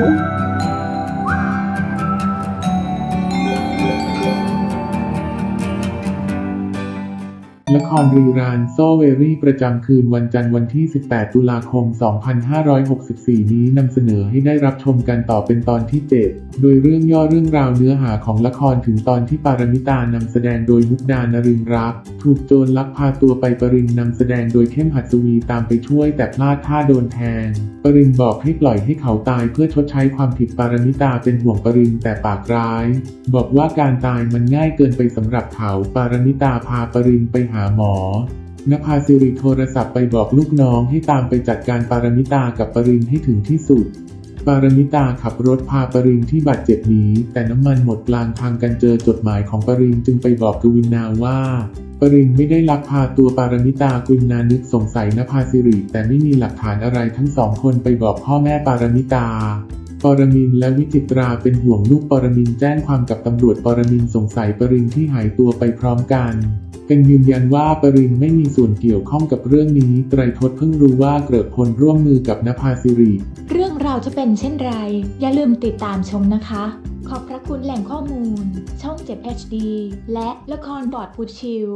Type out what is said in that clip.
Thank you. ละครรีรันโซเวรี่ประจำคืนวันจันทร์วันที่ 18 ตุลาคม 2564 นี้นำเสนอให้ได้รับชมกันต่อเป็นตอนที่ 7 โดยเรื่องย่อเรื่องราวเนื้อหาของละครถึงตอนที่ปารมิตานำแสดงโดยมุกดานรินร์รัก ถูกโจรลักพาตัวไปปรินนำแสดงโดยเข้มหัดสวีตามไปช่วยแต่พลาดท่าโดนแทง ปรินบอกให้ปล่อยให้เขาตายเพื่อชดใช้ความผิดปารมิตาเป็นห่วงปรินแต่ปากร้าย บอกว่าการตายมันง่ายเกินไปสำหรับเขาปารมิตาพาปรินไปหาหมอนภาสิริโทรศัพท์ไปบอกลูกน้องให้ตามไปจัดการปารมิตากับปรินให้ถึงที่สุด ปารมิตาขับรถพาปรินที่บาดเจ็บหนีแต่น้ำมันหมดกลางทางกันเจอจดหมายของปรินจึงไปบอกกวินนาว่า ปรินไม่ได้ลักพาตัวปารมิตากวินนานึกสงสัยนภาสิริแต่ไม่มีหลักฐานอะไรทั้งสองคนไปบอกพ่อแม่ปารมิตา ปรมินและวิจิตราเป็นห่วงลูกปรมินแจ้งความกับตำรวจปรมินสงสัยปรินที่หายตัวไปพร้อมกันกันยืนยันว่าปรินไม่มีส่วนเกี่ยวข้องกับเรื่องนี้ไตรทศเพิ่งรู้ว่าเกริกพลร่วมมือกับนภาสิริ เรื่องราวจะเป็นเช่นไร อย่าลืมติดตามชมนะคะ ขอบพระคุณแหล่งข้อมูล ช่อง 7 HD และละครบอร์ดพุทชิล